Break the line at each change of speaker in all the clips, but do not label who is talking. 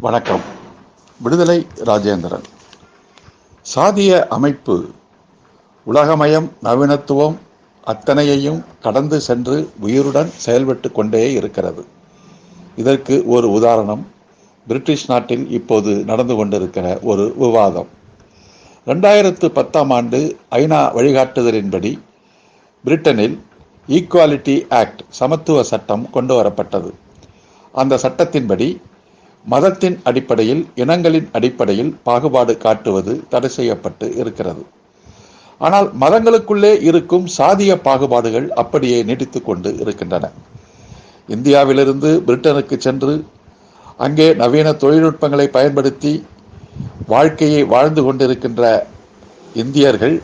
வணக்கம். விடுதலை ராஜேந்திரன். சாதிய அமைப்பு உலகமயம் நவீனத்துவம் அத்தனையையும் கடந்து சென்று உயிருடன் செயல்பட்டு கொண்டே இருக்கிறது. இதற்கு ஒரு உதாரணம். பிரிட்டிஷ் நாட்டில் இப்போது நடந்து கொண்டிருக்கிற ஒரு விவாதம். ரெண்டாயிரத்து பத்தாம் ஆண்டு ஐநா வழிகாட்டுதலின்படி பிரிட்டனில் ஈக்குவாலிட்டி ஆக்ட் சமத்துவ சட்டம் கொண்டு வரப்பட்டது. அந்த சட்டத்தின்படி மதத்தின் அடிப்படையில் இனங்களின் அடிப்படையில் பாகுபாடு காட்டுவது தடை செய்யப்பட்டு இருக்கிறது. ஆனால் மதங்களுக்குள்ளே இருக்கும் சாதிய பாகுபாடுகள் அப்படியே நீடித்து கொண்டு இருக்கின்றன. இந்தியாவிலிருந்து பிரிட்டனுக்கு சென்று அங்கே நவீன தொழில்நுட்பங்களை பயன்படுத்தி வாழ்க்கையை வாழ்ந்து கொண்டிருக்கின்ற இந்தியர்கள்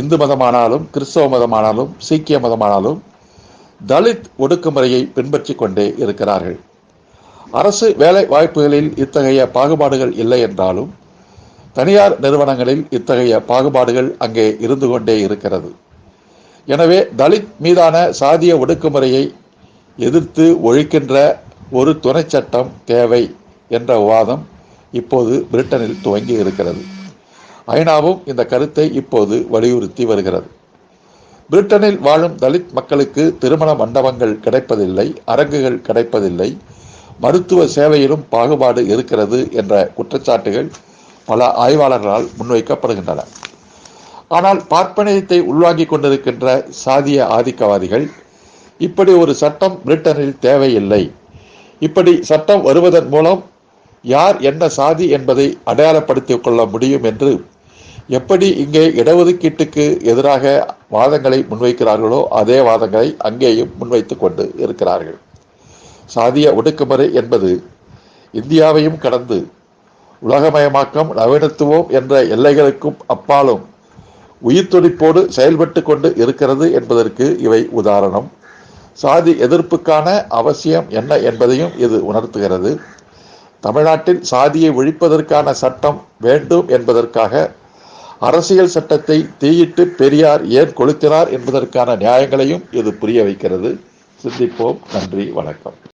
இந்து மதமானாலும் கிறிஸ்தவ மதமானாலும் சீக்கிய மதமானாலும் தலித் ஒடுக்குமுறையை பின்பற்றி கொண்டே இருக்கிறார்கள். அரசு வேலை வாய்ப்புகளில் இத்தகைய பாகுபாடுகள் இல்லை என்றாலும் தனியார் நிறுவனங்களில் இத்தகைய பாகுபாடுகள் அங்கே இருந்து கொண்டே இருக்கிறது. எனவே தலித் மீதான சாதிய ஒடுக்குமுறையை எதிர்த்து ஒழிக்கின்ற ஒரு துணை சட்டம் தேவை என்ற வாதம் இப்போது பிரிட்டனில் துவங்கி இருக்கிறது. ஐநாவும் இந்த கருத்தை இப்போது வலியுறுத்தி வருகிறது. பிரிட்டனில் வாழும் தலித் மக்களுக்கு திருமண மண்டபங்கள் கிடைப்பதில்லை அரங்குகள் கிடைப்பதில்லை மருத்துவ சேவையிலும் பாகுபாடு இருக்கிறது என்ற குற்றச்சாட்டுகள் பல ஆய்வாளர்களால் முன்வைக்கப்படுகின்றன. ஆனால் பார்ப்பனியத்தை உள்வாங்கிக் கொண்டிருக்கின்ற சாதிய ஆதிக்கவாதிகள் இப்படி ஒரு சட்டம் பிரிட்டனில் தேவையில்லை. இப்படி சட்டம் வருவதன் மூலம் யார் என்ன சாதி என்பதை அடையாளப்படுத்திக் கொள்ள முடியும் என்று எப்படி இங்கே இடஒதுக்கீட்டுக்கு எதிராக வாதங்களை முன்வைக்கிறார்களோ அதே வாதங்களை அங்கேயும் முன்வைத்துக் கொண்டு இருக்கிறார்கள். சாதிய ஒடுக்குமுறை என்பது இந்தியாவையும் கடந்து உலகமயமாக்கம் நவீனத்துவம் என்ற எல்லைகளுக்கும் அப்பாலும் உயிர் துடிப்போடு செயல்பட்டு கொண்டு இருக்கிறது என்பதற்கு இவை உதாரணம். சாதி எதிர்ப்புக்கான அவசியம் என்ன என்பதையும் இது உணர்த்துகிறது. தமிழ்நாட்டில் சாதியை ஒழிப்பதற்கான சட்டம் வேண்டும் என்பதற்காக அரசியல் சட்டத்தை தீயிட்டு பெரியார் ஏன் கொளுத்தினார் என்பதற்கான நியாயங்களையும் இது புரிய வைக்கிறது. சிந்திப்போம். நன்றி. வணக்கம்.